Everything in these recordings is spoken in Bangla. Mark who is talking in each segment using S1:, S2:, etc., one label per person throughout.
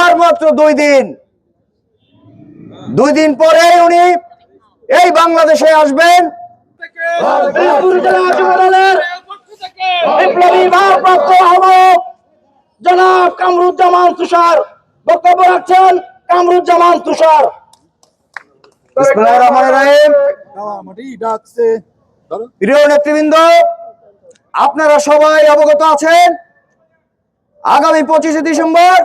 S1: আর মাত্র দুই দিন। দুই দিন পরে উনি এই বাংলাদেশে আসবেন।
S2: কামরুজ্জামান তুষার বক্তব্য রাখছেন কামরুজ্জামান তুষার।
S1: নেতৃবৃন্দ, আপনারা সবাই অবগত আছেন। আগামী পঁচিশে ডিসেম্বর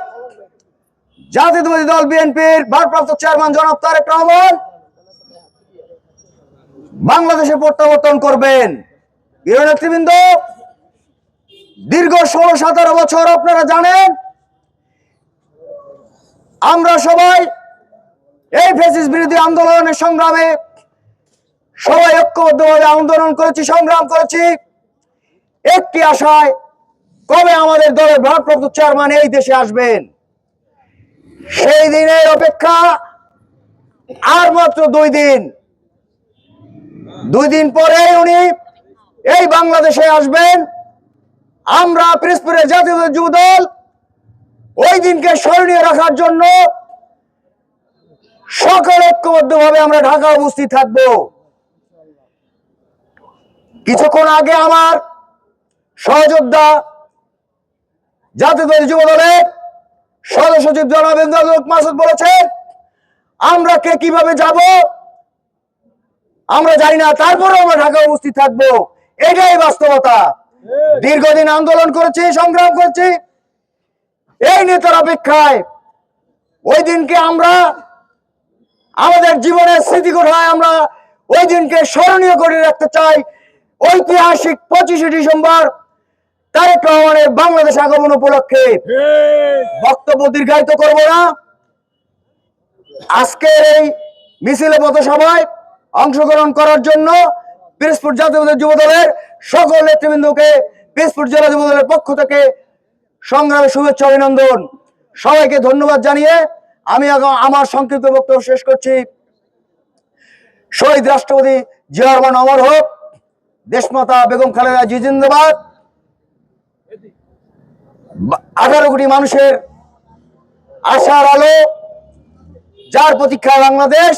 S1: জাতীয়তাবাদী দল বিএনপির ভারপ্রাপ্ত চেয়ারম্যান জনাব তারেক রহমান বাংলাদেশে প্রত্যাবর্তন করবেন। নেতৃবৃন্দ, দীর্ঘ ষোলো সতেরো বছর আপনারা জানেন, আমরা সবাই এই ফেসিস বিরোধী আন্দোলনের সংগ্রামে সবাই ঐক্যবদ্ধভাবে আন্দোলন করেছি, সংগ্রাম করেছি। একটি আশায়, কবে আমাদের দলের ভারপ্রাপ্ত চেয়ারম্যান এই দেশে আসবেন? সেই দিনের অপেক্ষা আর মাত্র দুই দিন। দুই দিন পরে উনি এই বাংলাদেশে আসবেন। আমরা পিরোজপুরের জাতীয় যুব দল ওই দিনকে স্মরণীয় রাখার জন্য সকল ঐক্যবদ্ধভাবে আমরা ঢাকা উপস্থিত থাকব। কিছুক্ষণ আগে আমার সহযোদ্ধা জাতীয় যুব দলের সদস্য সচিব জনাব ইমদাদুল মাসুদ বলেছেন আমরা কে কীভাবে যাব? আমরা জানি না তারপরে আমরা ঢাকা উপস্থিত থাকব। এটাই বাস্তবতা। দীর্ঘদিন আন্দোলন করেছি সংগ্রাম করেছি। এই নেতার অপেক্ষায় ওই দিনকে আমরা আমাদের জীবনের স্মৃতি কোঠায় আমরা ওই দিনকে স্মরণীয় করে রাখতে চাই। ঐতিহাসিক পঁচিশে ডিসেম্বর তারেক রহমানের বাংলাদেশ আগমন উপলক্ষে বক্তব্য দীর্ঘায়িত করব না। আজকের এই মিছিলে পথসভায় অংশগ্রহণ করার জন্য পিরোজপুর জাতীয় যুব দলের সকল নেতৃবৃন্দকে পিরোজপুর জেলা যুব দলের পক্ষ থেকে সংগ্রামে শুভেচ্ছা অভিনন্দন। সবাইকে ধন্যবাদ জানিয়ে আমি আমার সংক্ষিপ্ত বক্তব্য শেষ করছি। শহীদ রাষ্ট্রপতি জিয়া রহমান অমর হোক দেশমাতা বেগম খালেদা জি জিন্দাবাদ বা- আঠারো কোটি মানুষের আশার আলো, যার প্রতীক্ষায় বাংলাদেশ,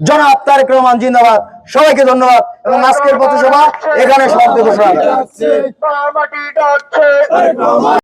S1: জনাব তারেক রহমান জিন্দাবাদ। সবাইকে ধন্যবাদ এবং আজকের পথসভা এখানে সমাপ্ত ঘোষণা